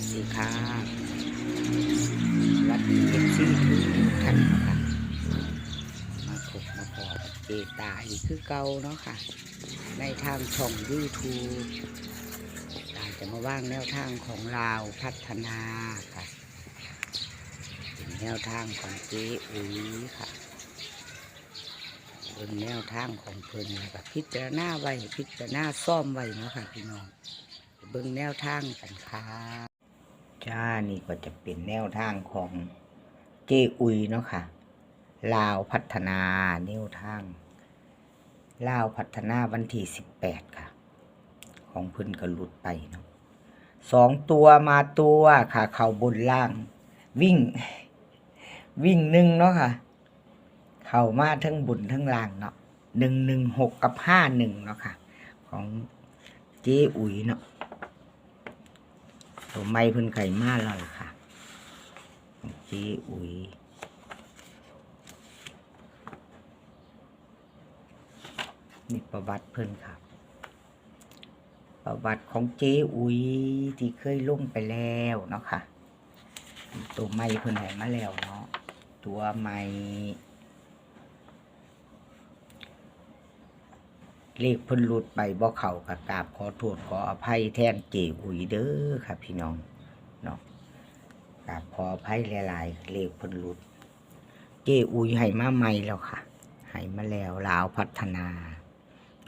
วัสดีค่ะสวัสดีเอฟซีทุกท่านนะคะมาพบมาพอเจตาอีกคือเก่าเนาะค่ะ ในทางช่องยูทูบตาจะมาว่างแนวทางของเราพัฒนาค่ะเป็นแนวทางของเจอุ๋ยค่ะเป็นแนวทางของเพิ่นแล้วก็พิจารณาไว้พิจารณาซ่อมไว้เนาะค่ะพี่น้องเบิ่งแนวทางกันค่ะ จ้านี่ก็จะเป็นแนวทางของเจอุยเนาะค่ะ ลาวพัฒนาแนวทาง ลาวพัฒนาวันที่สิบแปดค่ะ ของเพิ่นก็หลุดไปเนาะสองตัวมาตัวค่ะ เข่าบนล่าง วิ่ง วิ่งหนึ่งเนาะค่ะ เข่ามาทั้งบุญทั้งล่างเนาะหนึ่งหนึ่งหกกับห้าหนึ่งเนาะค่ะ ของเจ๊อุยเนาะ ตัวไม้เพิ่นไก่มาแล้วล่ะค่ะเจีอุ๋ยนี่ประวัติเพิ่นครับประวัติของเจ๊อุ๋ยที่เคยลงไปแล้วเนาะค่ะ ตัวไม้เพิ่นให้มาแล้วเนาะตัวไม้ เลขเพิ่นหลุดไปบ่เข้ากับกราบขอโทษขออภัยแทนเจอุ๋ยเด้อค่ะพี่น้องเนาะกราบขออภัยหลายๆเลขเพิ่นหลุด เจอุ๋ยให้มาใหม่แล้วค่ะให้มาแล้วลาวพัฒนา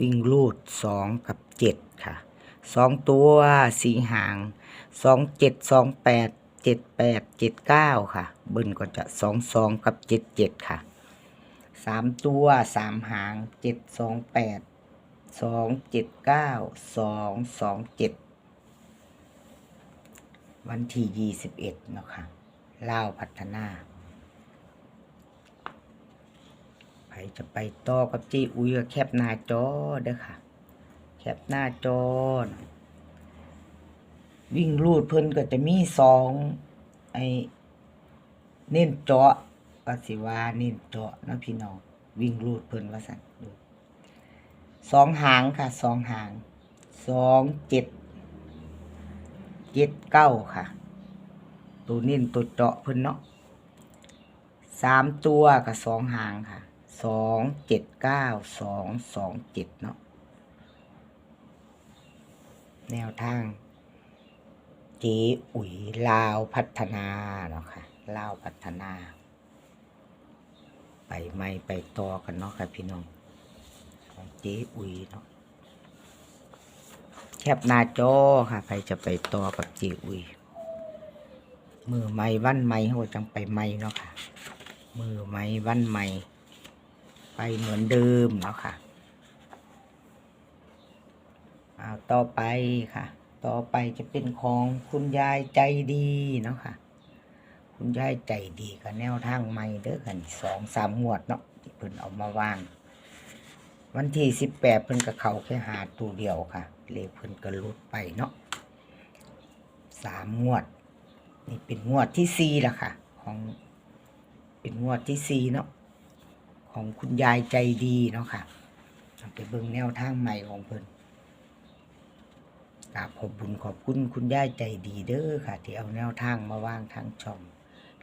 วิ่งลูดสองกับเจ็ดค่ะสองตัวสีหางสองเจ็ดสองแปดเจ็ดแปดเจ็ดเก้าค่ะเบิ้ลก็จะสองสองกับเจ็ดเจ็ดค่ะสามตัวสามหางเจ็ดสองแปด สองเจ็ดเก้าสองสองเจ็ดวันที่ยี่สิบเอ็ดเนาะค่ะล่าวพัฒนาใครจะไปต่อกับจีอุยแคปหน้าจอเด้อค่ะ แคปหน้าจอ วิ่งรูดเพิ่นก็จะมีสองไอเน้นเจาะก็สิว่าเน้นเจาะนะพี่น้อง วิ่งรูดเพิ่นว่าสั่น สองหางค่ะสองหางสองเจ็ดเจ็ดเก้าค่ะ ตัวนิ่นตัวเจาะพิ่นเนาะสามตัวกับสองหางค่ะสองเจ็ดเก้าสองสองเจ็ดเนาะแนวทางเจอุ๋ยลาวพัฒนาเนาะค่ะลาวพัฒนา ไปไม่ไปต่อกันเนาะค่ะพี่น้อง เจ๊อุ๋ยเนาะแคบหน้าจอค่ะ ใครจะไปต่อกับเจ๊อุ๋ยมือไม้วันไม้เขาจังไปไม้เนาะค่ะ มือไม้วันไม้ไปเหมือนเดิมเนาะค่ะเอาต่อไปค่ะ ต่อไปจะเป็นของคุณยายใจดีเนาะค่ะ คุณยายใจดีกับแนวทางใหม่เด้อกันสองสามงวดเนาะที่เพิ่นเอามาวาง วันที่สิบแปดเพิ่นกับเขาแค่หาตัวเดียวค่ะ เลขเพิ่นก็ลดไปเนาะสามงวด นี่เป็นงวดที่สี่ละค่ะ ของเป็นงวดที่สี่เนาะของคุณยายใจดีเนาะค่ะเอาไปเบิ่งแนวทางใหม่ของเพิ่นกราบขอบบุญขอบคุณคุณยายใจดีเด้อค่ะ ที่เอาแนวทางมาวางทางช่อง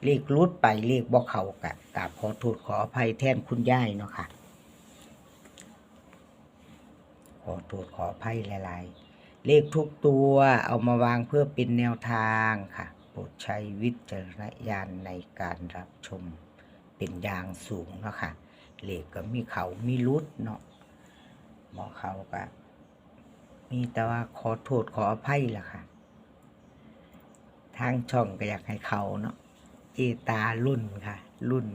เลขรุดไปเลขบ่เขากะกราบขอโทษขออภัยแทนคุณยายเนาะค่ะ ขอโทษขออภัยหลาย ๆ เลขทุกตัวเอามาวางเพื่อเป็นแนวทางค่ะ โปรดใช้วิจารณญาณในการรับชมเป็นอย่างสูงเนาะค่ะ เลขก็มีเขามีรุดเนาะหมอเขาก็มีแต่ว่าขอโทษขออภัยล่ะค่ะ ทางช่องก็อยากให้เขาเนาะเจตารุ่นค่ะ รุ่น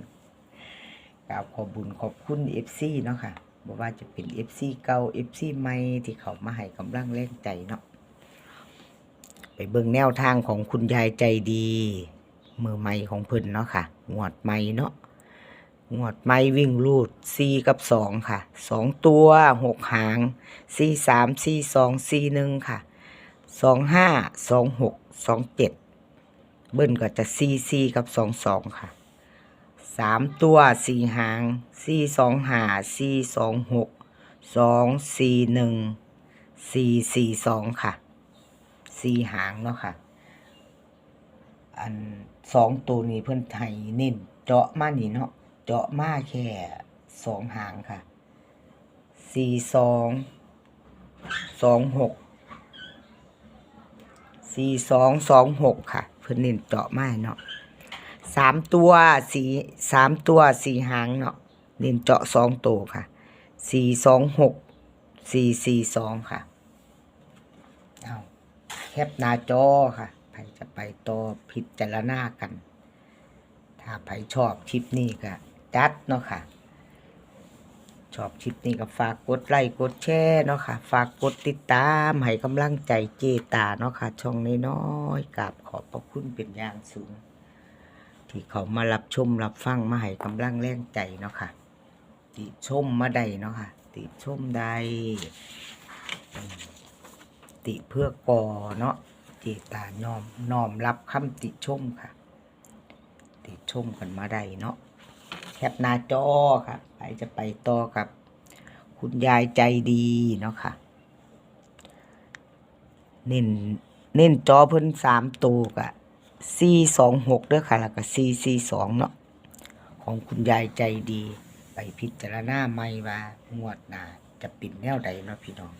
กราบขอบุญขอบคุณเอฟซีเนาะค่ะ บอกว่าจะเป็น FC เก่า FC ใหม่ที่เขามาให้กำลังแรงใจเนาะไปเบิ่งแนวทางของคุณยายใจดี มือใหม่ของเพิ่นเนาะค่ะงวดใหม่เนาะงวดใหม่วิ่งรูด4กับ2ค่ะสองตัวหกหาง4 3 4 2 4 1ค่ะ2 5 2 6 2 7เบิ้ลก็จะ4 4กับ2 2ค่ะ สามตัวสี่หางสี่สองหาสี่สองหกสองสี่หนึ่งสี่สี่สองค่ะสี่หางเนาะค่ะ อันสองตัวนี้เพิ่อนไทยเน้นเจาะมานี่เนาะเจาะมาแค่สองหางค่ะสี่สองสองหกสี่สองสองหกค่ะ เพิ่อนเน้นเจาะมาเนาะ สามตัวสีสามตัวสี่หางเนาะเน้นเจาะสองตัวค่ะสี่สองหกสี่สี่สองค่ะเอาแคปหน้าจอค่ะใครจะไปต่อพิจารณากัน ถ้าใครชอบคลิปนี้ก็จัดเนาะค่ะ ชอบคลิปนี้ก็ฝากกดไลค์กดแชร์เนาะค่ะ ฝากกดติดตามให้กำลังใจเจตาเนาะค่ะ ช่องน้อยๆกราบขอบพระคุณเป็นอย่างสูง ที่เขามารับชมรับฟังมาให้กำลังแรงใจเนาะค่ะ ติชมมาใดเนาะค่ะ ติชมใดอืมติเพื่อกอเนาะเจตานอมน้อมรับคำติชมค่ะ ติชมกันมาได้เนาะแคปหน้าจอค่ะไปจะไปต่อกับ คุณยายใจดีเนาะค่ะ เน้นเน้นจอเพิ่นสามตัวกะ สี่สองหกเด้อค่ะแล้วก็สี่สี่สองเนาะของคุณยายใจดี ไปพิจารณาไม่ว่างวดหน้าจะปิดแนวใดเนาะพี่น้อง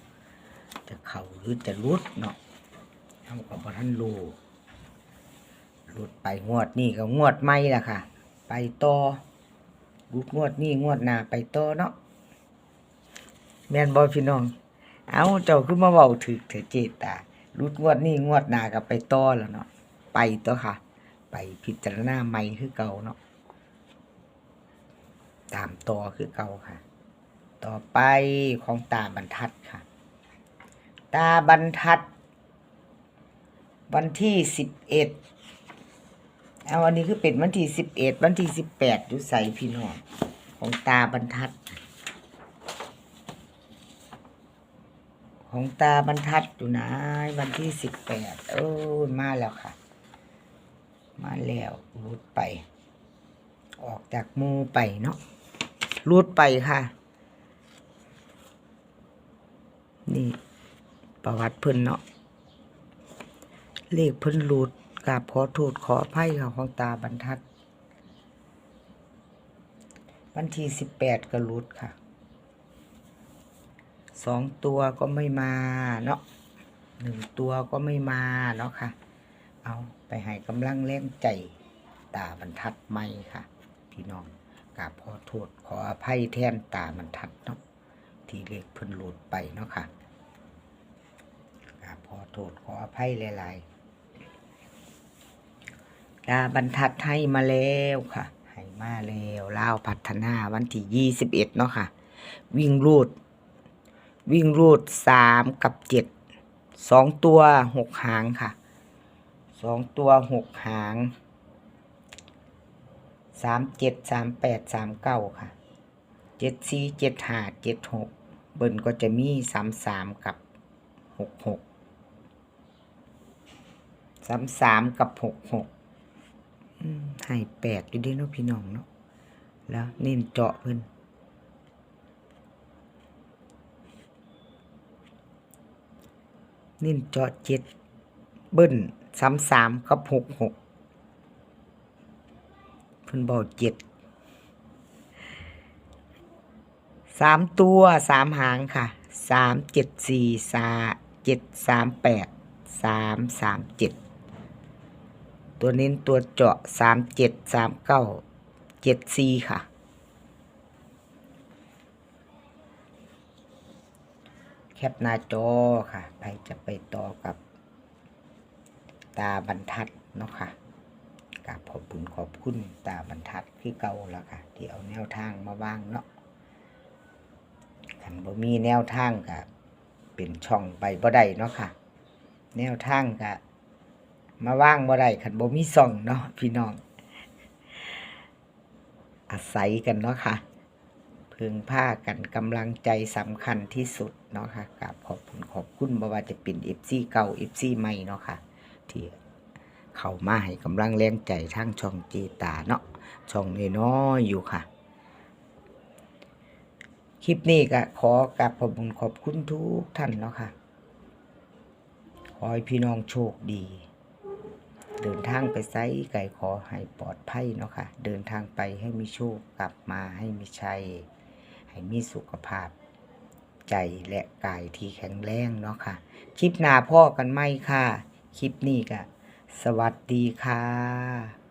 จะเข่าหรือจะรุดเนาะเท่ากับท่านรู้รุดไปงวดนี่ก็งวดไม่ละค่ะ ไปต่อรูดงวดนี่งวดหน้าไปต่อเนาะแม่นบ่พี่น้อง เอาเจ้าคือมาเว้าถึกเถอะเจตตารูดงวดนี่งวดหน้าก็ไปต่อแล้วเนาะ ไปต่อค่ะ ไปพิจารณาใหม่คือเก่าเนาะตามต่อคือเก่าค่ะ ต่อไปของตาบรรทัดค่ะ ตาบรรทัด วันที่สิบเอ็ดเอาวันนี้คือเป็นวันที่สิบเอ็ดวันที่สิบแปดอยู่ใส่พี่น้องของตาบรรทัด ของตาบรรทัดอยู่นะวันที่สิบแปดเออมาแล้วค่ะ มาแล้วรูดไป ออกจากมูไปเนาะรูดไปค่ะ นี่ประวัติเพิ่นเนาะเลขเพิ่นหลุดกราบขอโทษขออภัยค่ะของตาบรรทัด วันที่สิบแปดก็หลุดค่ะสองตัวก็ไม่มาเนาะหนึ่งตัวก็ไม่มาเนาะค่ะ เอาไปให้กำลังแรงใจตาบรรทัดไม่ค่ะ พี่น้องกราบขอโทษขออภัยแทนตาบรรทัดเนาะที่เลขเพิ่นหลุดไปเนาะค่ะกราบขอโทษขออภัยหลายๆดาบรรทัดให้มาแล้วค่ะให้มาแล้วลาวพัฒนาวันที่ยี่สิบเอ็ดเนาะค่ะ วิ่งรูด วิ่งรูดสามกับเจ็ดสองตัวหกหางค่ะ สองตัวหกหางสามเจ็ดสามแปดสามเก้าค่ะเจ็ดสี่เจ็ดห้าเจ็ดหกเบิ้ลก็จะมีสามสามกับหกหกสามสามกับหกหกให้แปดอยู่เดีเนาะพี่น้องเนาะแล้วเน้นเจาะเพิ่นเน้นเจาะเจ็ดเบิ้ล สามสามกับหกหกเพิ่นบอกเจ็ดสามตัวสามหางค่ะสามเจ็ดสี่สาเจ็ดสามแปดสามสามเจ็ดตัวเน้นตัวเจาะสามเจ็ดสามเก้าเจ็ดสี่ค่ะแคปหน้าจอค่ะ ไปจะไปต่อกับ ตาบรรทัดเนาะค่ะกราบขอบคุณขอบคุณตาบรรทัดคือเก่าแล้วค่ะ ที่เอาแนวทางมาว่างเนาะขันบ่มีแนวทางกับเป็นช่องไปบ่ได้เนาะค่ะ แนวทางกับมาว่างบ่ได้ขันบ่มีซ่องเนาะพี่น้อง อาศัยกันเนาะค่ะพึงผ้ากันกำลังใจสำคัญที่สุดเนาะค่ะกับขอบคุณขอบคุณบ่ว่าจะเป็นเอฟซีเก่าเอฟซีใหม่เนาะค่ะ ที่เข้ามาให้กำลังแรงใจทั้งช่องจีตาเนาะช่องน้นอยอยู่ค่ะ คลิปนี้ก็ขอกับขอบคุณขอบคุณทุกท่านเนาะค่ะ ขอให้พี่น้องโชคดี เดินทางไปไซไก่ขอให้ปลอดภัยเนาะค่ะ เดินทางไปให้มีโชคกลับมาให้มีชัย ให้มีสุขภาพใจและกายที่แข็งแรงเนาะค่ะ คลิปหน้าพ่อกันไหมค่ะ คลิปนี้ก็สวัสดีค่ะ